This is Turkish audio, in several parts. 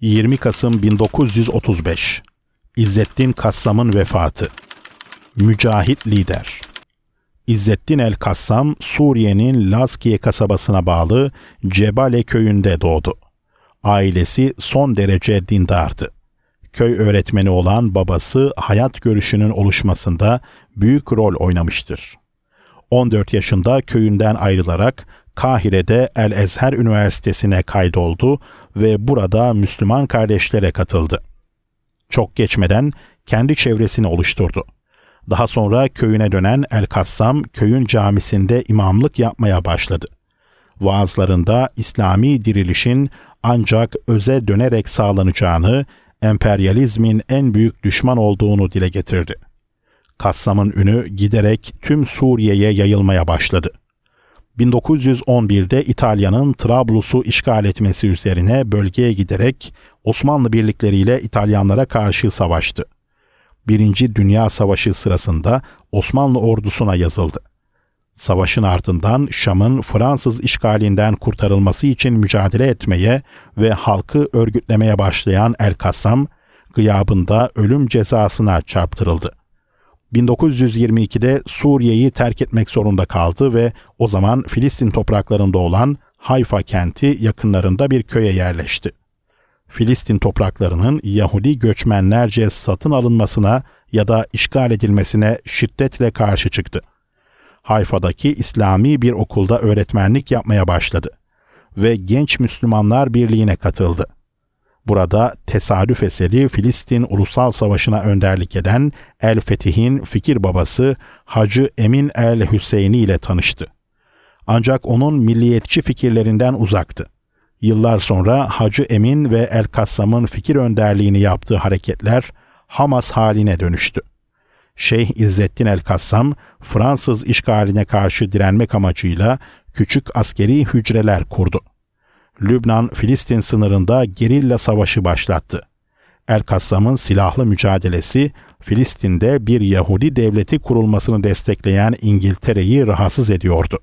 20 Kasım 1935 İzzettin Kassam'ın vefatı Mücahit lider İzzettin el Kassam, Suriye'nin Lazkiye kasabasına bağlı Cebale köyünde doğdu. Ailesi son derece dindardı. Köy öğretmeni olan babası hayat görüşünün oluşmasında büyük rol oynamıştır. 14 yaşında köyünden ayrılarak Kahire'de El Ezher Üniversitesi'ne kaydoldu ve burada Müslüman kardeşlere katıldı. Çok geçmeden kendi çevresini oluşturdu. Daha sonra köyüne dönen El Kassam köyün camisinde imamlık yapmaya başladı. Vaazlarında İslami dirilişin ancak öze dönerek sağlanacağını, emperyalizmin en büyük düşman olduğunu dile getirdi. Kassam'ın ünü giderek tüm Suriye'ye yayılmaya başladı. 1911'de İtalya'nın Trablus'u işgal etmesi üzerine bölgeye giderek Osmanlı birlikleriyle İtalyanlara karşı savaştı. Birinci Dünya Savaşı sırasında Osmanlı ordusuna yazıldı. Savaşın ardından Şam'ın Fransız işgalinden kurtarılması için mücadele etmeye ve halkı örgütlemeye başlayan El Kassam, gıyabında ölüm cezasına çarptırıldı. 1922'de Suriye'yi terk etmek zorunda kaldı ve o zaman Filistin topraklarında olan Hayfa kenti yakınlarında bir köye yerleşti. Filistin topraklarının Yahudi göçmenlerce satın alınmasına ya da işgal edilmesine şiddetle karşı çıktı. Hayfa'daki İslami bir okulda öğretmenlik yapmaya başladı ve Genç Müslümanlar Birliği'ne katıldı. Burada tesadüf eseri Filistin Ulusal Savaşı'na önderlik eden El Fetih'in fikir babası Hacı Emin El Hüseyini ile tanıştı. Ancak onun milliyetçi fikirlerinden uzaktı. Yıllar sonra Hacı Emin ve El Kassam'ın fikir önderliğini yaptığı hareketler Hamas haline dönüştü. Şeyh İzzettin El Kassam, Fransız işgaline karşı direnmek amacıyla küçük askeri hücreler kurdu. Lübnan-Filistin sınırında gerilla savaşı başlattı. El Kassam'ın silahlı mücadelesi Filistin'de bir Yahudi devleti kurulmasını destekleyen İngiltere'yi rahatsız ediyordu.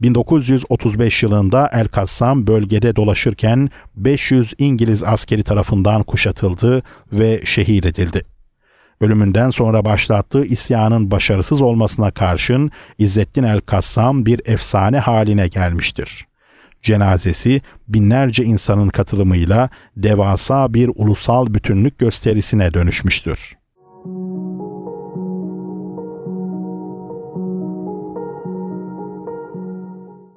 1935 yılında El Kassam bölgede dolaşırken 500 İngiliz askeri tarafından kuşatıldı ve şehit edildi. Ölümünden sonra başlattığı isyanın başarısız olmasına karşın İzzettin El Kassam bir efsane haline gelmiştir. Cenazesi binlerce insanın katılımıyla devasa bir ulusal bütünlük gösterisine dönüşmüştür.